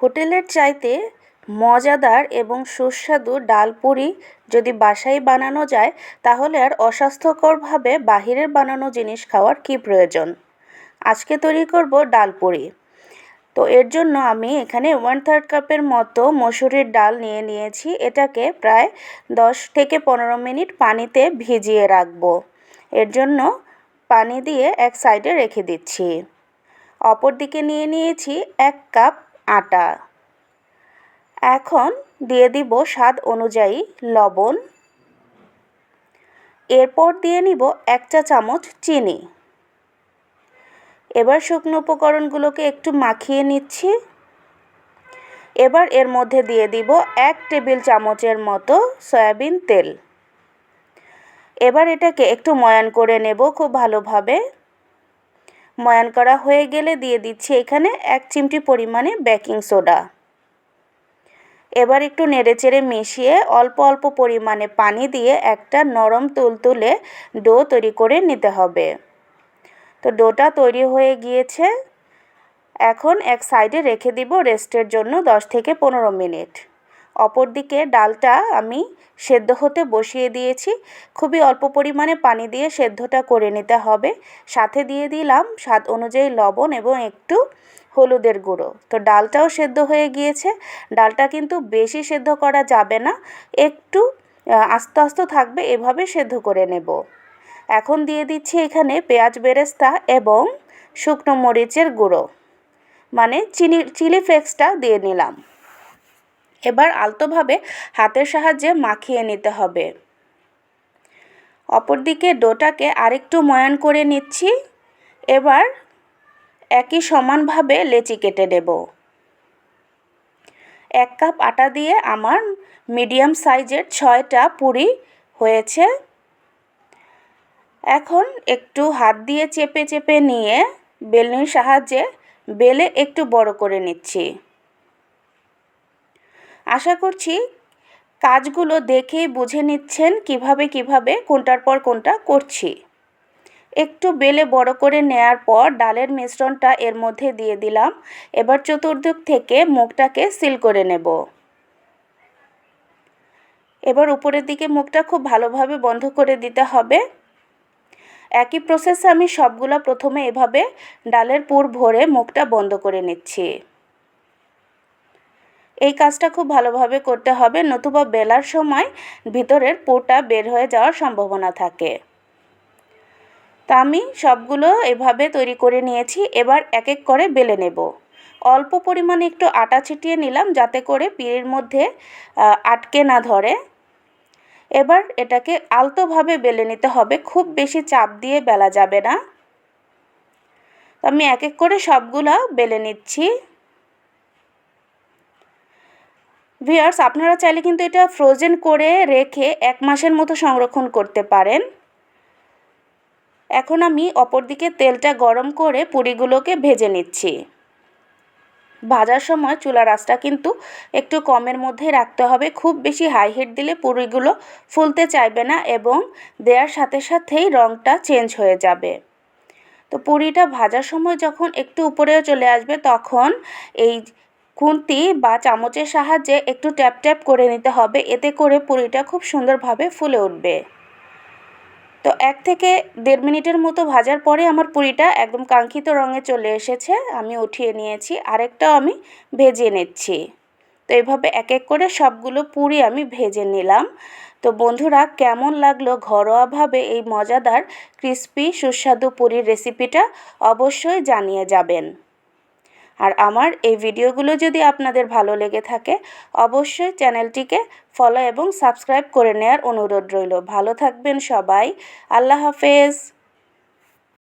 হোটেলের চাইতে মজাদার এবং সুস্বাদু ডাল পুরি যদি বাসায় বানানো যায়, তাহলে আর অস্বাস্থ্যকরভাবে বাহিরের বানানো জিনিস খাওয়ার কী প্রয়োজন? আজকে তৈরি করব ডাল পুরি। তো এর জন্য আমি এখানে ওয়ান থার্ড কাপের মতো মসুরির ডাল নিয়ে নিয়েছি। এটাকে প্রায় দশ থেকে পনেরো মিনিট পানিতে ভিজিয়ে রাখব। এর জন্য পানি দিয়ে এক সাইডে রেখে দিচ্ছি। অপর দিকে নিয়ে নিয়েছি এক কাপ আটা। এখন দিয়ে দিব স্বাদ অনুযায়ী লবণ। এরপর দিয়ে নিব এক চা চামচ চিনি। এবার শুকনো উপকরণগুলোকে একটু মাখিয়ে নিচ্ছি। এবার এর মধ্যে দিয়ে দিব এক টেবিল চামচের মতো সয়াবিন তেল। এবার এটাকে একটু ময়ান করে নেব খুব ভালোভাবে। ময়ান করা হয়ে গেলে দিয়ে দিচ্ছি এখানে এক চিমটি পরিমাণে বেকিং সোডা। এবার একটু নেড়েচেড়ে মিশিয়ে অল্প অল্প পরিমাণে পানি দিয়ে একটা নরম তুলতুলে ডো তৈরি করে নিতে হবে। তো ডোটা তৈরি হয়ে গিয়েছে। এখন এক সাইডে রেখে দিব রেস্টের জন্য দশ থেকে পনেরো মিনিট। অপরদিকে ডালটা আমি সেদ্ধ হতে বসিয়ে দিয়েছি। খুবই অল্প পরিমাণে পানি দিয়ে সেদ্ধটা করে নিতে হবে। সাথে দিয়ে দিলাম স্বাদ অনুযায়ী লবণ এবং একটু হলুদের গুঁড়ো। তো ডালটাও সেদ্ধ হয়ে গিয়েছে। ডালটা কিন্তু বেশি সেদ্ধ করা যাবে না। একটু আস্তে আস্তে থাকবে, এভাবে সেদ্ধ করে নেব। এখন দিয়ে দিচ্ছি এখানে পেঁয়াজ বেরেস্তা এবং শুকনো মরিচের গুঁড়ো। মানে চিনি, চিলি ফ্লেক্সটা দিয়ে নিলাম। এবার আলতোভাবে হাতের সাহায্যে মাখিয়ে নিতে হবে। অপরদিকে ডোটাকে আরেকটু ময়ান করে নিচ্ছি। এবার একই সমানভাবে লেচি কেটে নেব। এক কাপ আটা দিয়ে আমার মিডিয়াম সাইজের ছয়টা পুরি হয়েছে। এখন একটু হাত দিয়ে চেপে চেপে নিয়ে বেলনির সাহায্যে বেলে একটু বড় করে নিচ্ছি। আশা করছি কাজগুলো দেখেই বুঝে নিচ্ছেন কীভাবে কীভাবে, কোনটার পর কোনটা করছি। একটু বেলে বড় করে নেয়ার পর ডালের মিশ্রণটা এর মধ্যে দিয়ে দিলাম। এবার চতুর্দিক থেকে মুখটাকে সিল করে নেব। এবার উপরের দিকে মুখটা খুব ভালোভাবে বন্ধ করে দিতে হবে। একই প্রসেসে আমি সবগুলো প্রথমে এভাবে ডালের পুর ভরে মুখটা বন্ধ করে নিচ্ছি। এই কাজটা খুব ভালোভাবে করতে হবে, নতুবা বেলার সময় ভিতরের পুরটা বের হয়ে যাওয়ার সম্ভাবনা থাকে। তা আমি সবগুলো এভাবে তৈরি করে নিয়েছি, এবার এক এক করে বেলে নেব। অল্প পরিমাণে একটু আটা ছিটিয়ে নিলাম, যাতে করে পিঁড়ির মধ্যে আটকে না ধরে। এবার এটাকে আলতোভাবে বেলে নিতে হবে, খুব বেশি চাপ দিয়ে বেলা যাবে না। আমি এক এক করে সবগুলো বেলে নিচ্ছি। ভিয়ার্স আপনারা চাইলে কিন্তু এটা ফ্রোজেন করে রেখে এক মাসের মতো সংরক্ষণ করতে পারেন। এখন আমি অপর দিকে তেলটা গরম করে পুরিগুলোকে ভেজে নিচ্ছি। ভাজার সময় চুলার আঁচটা কিন্তু একটু কমের মধ্যে রাখতে হবে। খুব বেশি হাই হিট দিলে পুরিগুলো ফুলতে চাইবে না এবং দেওয়ার সাথে সাথেই রঙটা চেঞ্জ হয়ে যাবে। তো পুরিটা ভাজার সময় যখন একটু উপরেও চলে আসবে, তখন এই খুন্তি বা চামচের সাহায্যে একটু ট্যাপ ট্যাপ করে নিতে হবে। এতে করে পুরিটা খুব সুন্দরভাবে ফুলে উঠবে। তো এক থেকে দেড় মিনিটের মতো ভাজার পরে আমার পুরিটা একদম কাঙ্ক্ষিত রঙে চলে এসেছে। আমি উঠিয়ে নিয়েছি। আরেকটাও আমি ভেজে নিচ্ছি। তো এভাবে এক এক করে সবগুলো পুরি আমি ভেজে নিলাম। তো বন্ধুরা, কেমন লাগল ঘরোয়াভাবে এই মজাদার, ক্রিস্পি, সুস্বাদু পুরীর রেসিপিটা অবশ্যই জানিয়ে যাবেন। আর আমার এই ভিডিওগুলো যদি আপনাদের ভালো লেগে থাকে, অবশ্যই চ্যানেলটিকে ফলো এবং সাবস্ক্রাইব করে নেওয়ার অনুরোধ রইল। ভালো থাকবেন সবাই। আল্লাহ হাফেজ।